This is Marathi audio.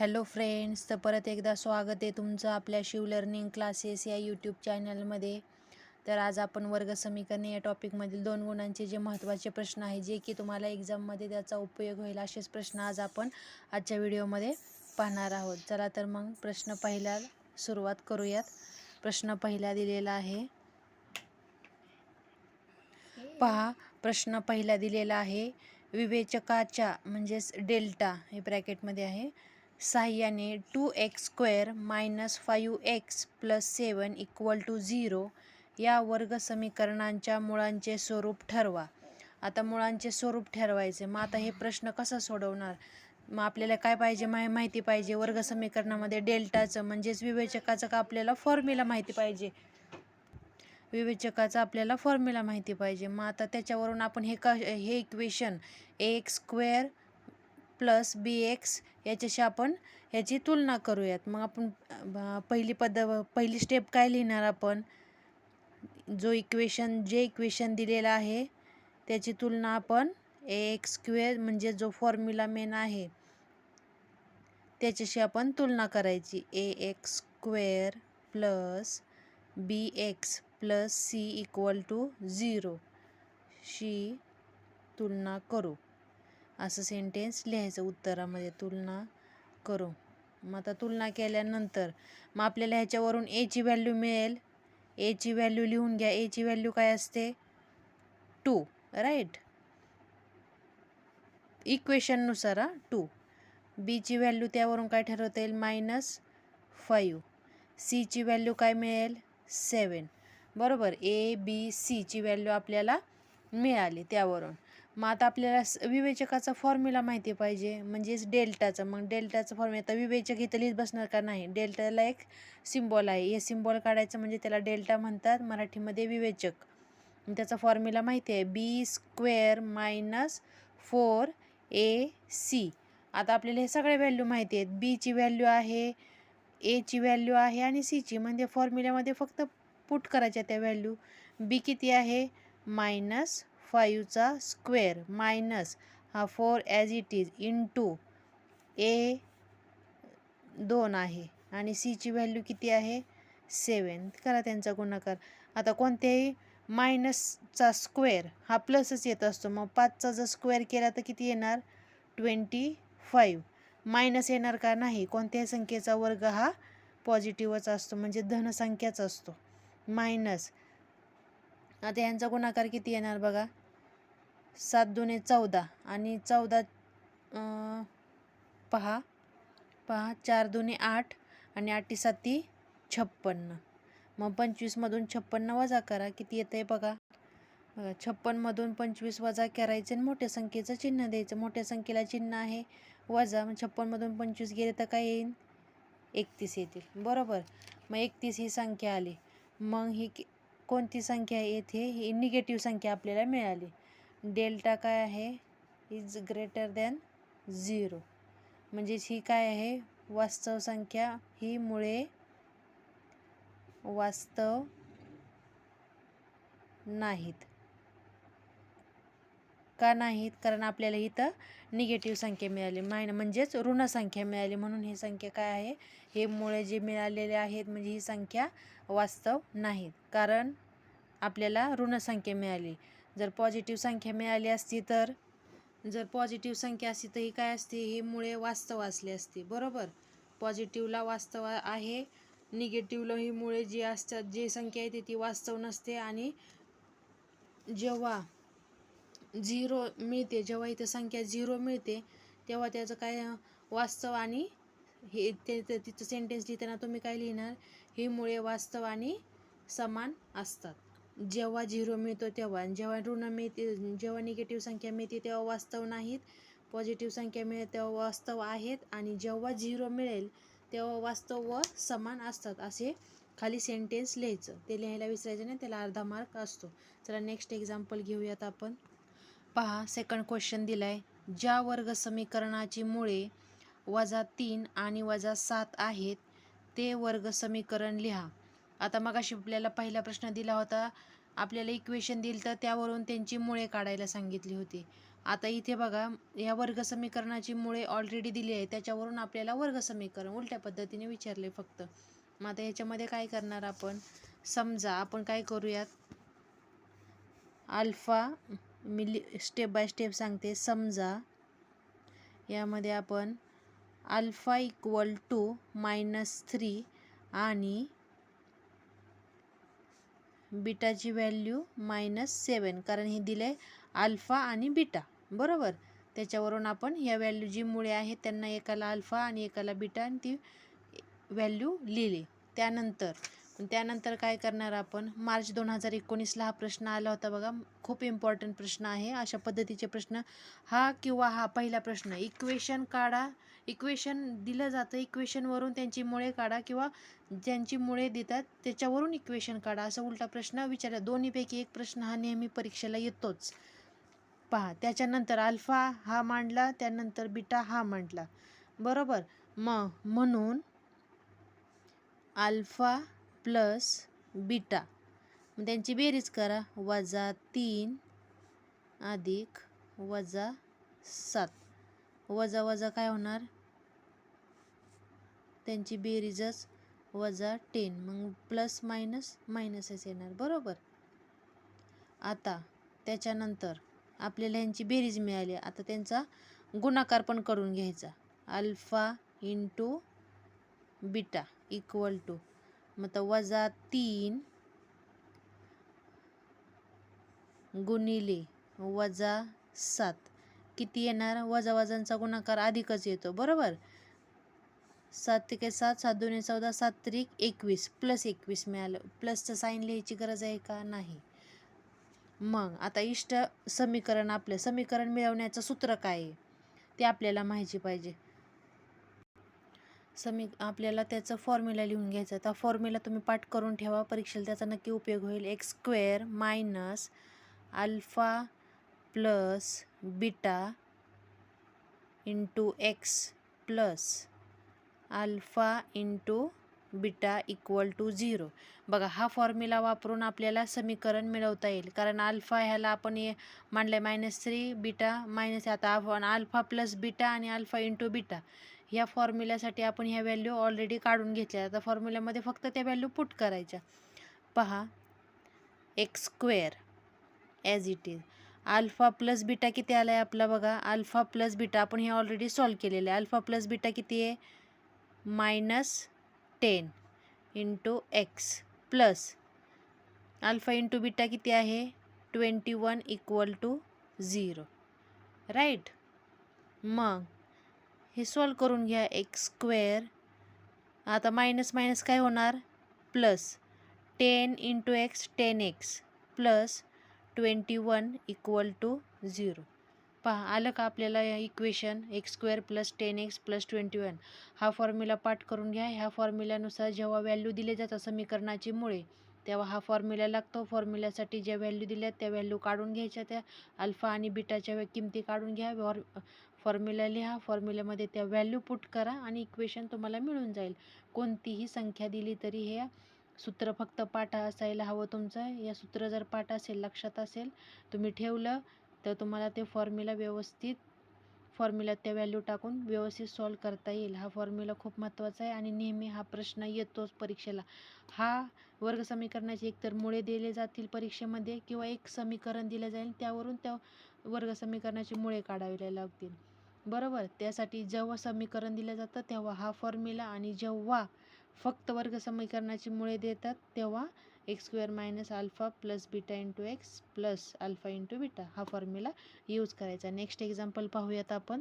हॅलो फ्रेंड्स तर परत एकदा स्वागत आहे तुमचं आपल्या शिव लर्निंग क्लासेस या यूट्यूब चॅनलमध्ये तर आज आपण वर्ग समीकरणे या टॉपिकमधील दोन गुणांचे जे महत्त्वाचे प्रश्न आहे जे की तुम्हाला एक्झाममध्ये त्याचा उपयोग होईल असेच प्रश्न आज आपण आजच्या व्हिडिओमध्ये पाहणार आहोत. चला तर मग प्रश्न पहिला सुरुवात करूयात. प्रश्न पहिला दिलेला आहे. पहा प्रश्न पहिला दिलेला आहे. विवेचकाच्या म्हणजेच डेल्टा हे ब्रॅकेटमध्ये आहे. साह्याने two x square minus five x plus seven equal to zero या वर्ग समीकरणांच्या मुळांचे स्वरूप ठरवा. आता मुळांचे स्वरूप ठरवायचे. मग आता हे प्रश्न कसा सोडवणार? मग आपल्याला काय पाहिजे? माय माहिती पाहिजे. वर्ग समीकरणामध्ये डेल्टाचं म्हणजेच विवेचकाचं का आपल्याला फॉर्म्युला माहिती पाहिजे? विवेचकाचा आपल्याला फॉर्म्युला माहिती पाहिजे. मग आता त्याच्यावरून आपण हे क हे equation A x square plus B x याच्याशी आपण ह्याची तुलना करूयात. मग आपण पहिली पद पहिली स्टेप काय लिहिणार आपण? जो इक्वेशन जे इक्वेशन दिलेलं आहे त्याची तुलना आपण ए एक्स स्क्वेअर म्हणजे जो फॉर्म्युला मेन आहे त्याच्याशी आपण तुलना करायची. A x square plus B x plus C equal to zero शी तुलना करू. असं सेंटेन्स लिहायचं उत्तरामध्ये तुलना करू. मग आता तुलना केल्यानंतर मग आपल्याला ह्याच्यावरून एची व्हॅल्यू मिळेल. एची व्हॅल्यू लिहून घ्या. एची व्हॅल्यू काय असते? टू राईट इक्वेशननुसार हा टू बीची व्हॅल्यू त्यावरून काय ठरवता येईल? मायनस फाईव्ह सीची व्हॅल्यू काय मिळेल? सेवन बरोबर? ए बी सीची व्हॅल्यू आपल्याला मिळाली त्यावरून. मग आता आपल्याला स- विवेचकाचा फॉर्म्युला माहिती पाहिजे. म्हणजेच डेल्टाचं. मग डेल्टाचं फॉर्म्युला आता विवेचक इथं लिहित बसणार का नाही? डेल्टाला एक सिम्बॉल आहे. हे सिम्बॉल काढायचं म्हणजे त्याला डेल्टा म्हणतात मराठीमध्ये विवेचक. मग त्याचा फॉर्म्युला माहिती आहे. B square minus four A C आता आपल्याला हे सगळे व्हॅल्यू माहिती आहेत. बीची व्हॅल्यू आहे एची व्हॅल्यू आहे आणि सीची म्हणजे फॉर्म्युल्यामध्ये फक्त पुट करायच्या त्या व्हॅल्यू बी किती आहे? मायनस फाईव्हचा स्क्वेअर मायनस हा four as it is into A दोन आहे. आणि सीची व्हॅल्यू किती आहे? सेवन करा त्यांचा गुणाकार. आता कोणत्याही मायनसचा स्क्वेअर हा प्लसच येत असतो. मग पाचचा जर स्क्वेअर केला तर किती येणार? ट्वेंटी फाईव्ह मायनस येणार का नाही? कोणत्याही संख्येचा वर्ग हा पॉझिटिव्हच असतो. म्हणजे धनसंख्याच असतो. मायनस आता यांचा गुणाकार किती येणार बघा? सात दुने चौदा. आणि चौदा पहा. पहा चार दुने आठ आणि आठी साती छप्पन्न. मग पंचवीसमधून छप्पन्न वजा करा. किती येतं आहे बघा बघा छप्पनमधून पंचवीस वजा करायचे आणि मोठ्या संख्येचं चिन्ह द्यायचं. मोठ्या संख्येला चिन्ह आहे. वजा मग छप्पनमधून पंचवीस गेले तर काय येईल एकतीस येतील. बरोबर? मग एकतीस ही संख्या आली. मग ही कोणती संख्या आहे येथे? ही निगेटिव्ह संख्या आपल्याला मिळाली. डेल्टा काय आहे? Is greater than zero. म्हणजेच ही काय आहे? वास्तव संख्या ही मुळे वास्तव नाहीत. का नाहीत? कारण आपल्याला इथं निगेटिव्ह संख्या मिळाली. मायन म्हणजेच ऋण संख्या मिळाली. म्हणून ही संख्या काय आहे? हे मुळे जे मिळालेले आहेत म्हणजे ही संख्या वास्तव नाहीत. कारण आपल्याला ऋण संख्या मिळाली. जर पॉझिटिव्ह संख्या मिळाली असती तर जर पॉझिटिव्ह संख्या असती तर ही काय असते? ही मुळे वास्तव असली असती. बरोबर? पॉझिटिव्हला वास्तव आहे निगेटिव्हला ही मुळे जी असतात जी संख्या येते ती वास्तव नसते आणि जेव्हा झिरो मिळते जेव्हा इथं संख्या झिरो मिळते तेव्हा त्याचं काय वास्तव आणि हे ते ते- तिथं सेंटेन्स लिहिताना तुम्ही काय लिहिणार? ही मुळे वास्तव आणि समान असतात. जेव्हा झिरो मिळतो तेव्हा. जेव्हा ऋण मिळते जेव्हा निगेटिव्ह संख्या मिळते तेव्हा वास्तव नाहीत. पॉझिटिव्ह संख्या मिळेल तेव्हा वास्तव आहेत. आणि जेव्हा झिरो मिळेल तेव्हा वास्तव व समान असतात असे खाली सेंटेन्स लिहायचं. ते लिहायला विसरायचं नाही त्याला अर्धा मार्क असतो. चला नेक्स्ट एक्झाम्पल घेऊयात आपण. पहा सेकंड क्वेश्चन दिलाय. ज्या वर्ग समीकरणाची मुळे वजा तीन आणि वजा सात आहेत ते वर्ग समीकरण लिहा. आता मगाशी आपल्याला पहिला प्रश्न दिला होता. आपल्याला इक्वेशन दिलं तर त्यावरून त्यांची मुळे काढायला सांगितली होती. आता इथे बघा या वर्गसमीकरणाची मुळे ऑलरेडी दिली आहे. त्याच्यावरून आपल्याला वर्गसमीकरण उलट्या पद्धतीने विचारले फक्त. मग आता ह्याच्यामध्ये काय करणार आपण? समजा आपण काय करूयात? अल्फा मिली स्टेप बाय स्टेप सांगते. समजा यामध्ये आपण alpha equal to minus three आणि बीटाची व्हॅल्यू मायनस सेवन कारण हे दिलं आहे अल्फा आणि बीटा. बरोबर? त्याच्यावरून आपण ह्या व्हॅल्यू जी मुळे आहेत त्यांना एकाला अल्फा आणि एकाला बीटा आणि ती व्हॅल्यू लिहिली. त्यानंतर त्यानंतर काय करणार आपण? मार्च दोन हजार एकोणीसला हा प्रश्न आला होता बघा. खूप इम्पॉर्टंट प्रश्न आहे. अशा पद्धतीचे प्रश्न हा किंवा हा पहिला प्रश्न. इक्वेशन काढा. इक्वेशन दिलं जातं. इक्वेशनवरून त्यांची मुळे काढा किंवा ज्यांची मुळे देतात त्याच्यावरून इक्वेशन काढा. असा उलटा प्रश्न विचारला. दोन्हीपैकी एक प्रश्न हा नेहमी परीक्षेला येतोच. पहा त्याच्यानंतर अल्फा हा मांडला त्यानंतर बीटा हा मांडला. बरोबर? म म्हणून अल्फा प्लस बीटा मग त्यांची बेरीज करा. वजा तीन अधिक वजा सात. वजा वजा काय होणार? त्यांची बेरीजच वजा टेन मग प्लस मायनस मायनसच येणार. बरोबर? आता त्याच्यानंतर आपल्याला यांची बेरीज मिळाली. आता त्यांचा गुणाकार पण करून घ्यायचा. Alpha into beta equal to मग तर वजा तीन गुणिले वजा सात. किती येणार? वजा वजांचा गुणाकार अधिकच येतो. बरोबर? सात ते सात सात दोन्ही चौदा सात त्रिक एकवीस प्लस एकवीस मिळालं. प्लसचं साईन लिहायची गरज आहे का? नाही. मग आता इष्ट समीकरण आपलं. समीकरण मिळवण्याचं सूत्र काय आहे? ते आपल्याला माहिती पाहिजे. समी आपल्याला त्याचं फॉर्म्युला लिहून घ्यायचं त्या फॉर्म्युला तुम्ही पाठ करून ठेवा. परीक्षेला त्याचा नक्की उपयोग होईल. X square minus alpha plus beta into x plus alpha into beta equal to zero. बघा हा फॉर्म्युला वापरून आपल्याला समीकरण मिळवता येईल. कारण अल्फा ह्याला आपण हे मांडलं आहे मायनस थ्री बीटा मायनस आता आपण अल्फा प्लस बीटा आणि अल्फा इंटू बीटा ह्या फॉर्म्युल्यासाठी आपण ह्या व्हॅल्यू ऑलरेडी काढून घेतल्या. आता फॉर्म्युल्यामध्ये फक्त त्या व्हॅल्यू पुट करायच्या. पहा x square as it is alpha plus beta किती आला आहे आपला बघा. अल्फा प्लस बीटा आपण हे ऑलरेडी सॉल्व केलेलं आहे. अल्फा प्लस बीटा किती आहे? Minus ten into x plus alpha into beta किती आहे? Twenty one equal to zero. Right? मग हे सॉल्व करून घ्या एक्स स्क्वेअर. आता मायनस मायनस काय होणार? Plus ten into x ten x plus twenty one equal to zero. पहा आलं का आपल्याला equation x square plus ten x plus twenty one हा फॉर्म्युला पाठ करून घ्या. ह्या फॉर्म्युल्यानुसार जेव्हा व्हॅल्यू दिले जातात समीकरणाची मुळे तेव्हा हा फॉर्म्युला लागतो. फॉर्म्युल्यासाठी ज्या व्हॅल्यू दिल्या त्या व्हॅल्यू काढून घ्यायच्या त्या. अल्फा आणि बीटाच्या किमती काढून घ्या. वॉर फॉर्म्युला लिहा. फॉर्म्युल्यामध्ये त्या व्हॅल्यू पुट करा आणि इक्वेशन तुम्हाला मिळून जाईल. कोणतीही संख्या दिली तरी हे सूत्र फक्त पाठ असायला हवं तुमचं. या सूत्र जर पाठ असेल लक्षात असेल तुम्ही ठेवलं तर तुम्हाला ते फॉर्म्युला व्यवस्थित फॉर्म्युल्यात त्या व्हॅल्यू टाकून व्यवस्थित सॉल्व करता येईल. हा फॉर्म्युला खूप महत्त्वाचा आहे आणि नेहमी हा प्रश्न येतोच परीक्षेला. हा वर्ग समीकरणाचे एकतर मुळे दिले जातील परीक्षेमध्ये किंवा एक समीकरण दिलं जाईल त्यावरून त्या वर्ग समीकरणाची मुळे काढावे लागतील. बरोबर? त्यासाठी जेव्हा समीकरण दिलं जातं तेव्हा हा फॉर्म्युला आणि जेव्हा फक्त वर्ग समीकरणाची मुळे देतात तेव्हा x square minus alpha plus beta into x plus alpha into beta हा फॉर्म्युला यूज करायचा. नेक्स्ट एक्झाम्पल पाहूयात आपण.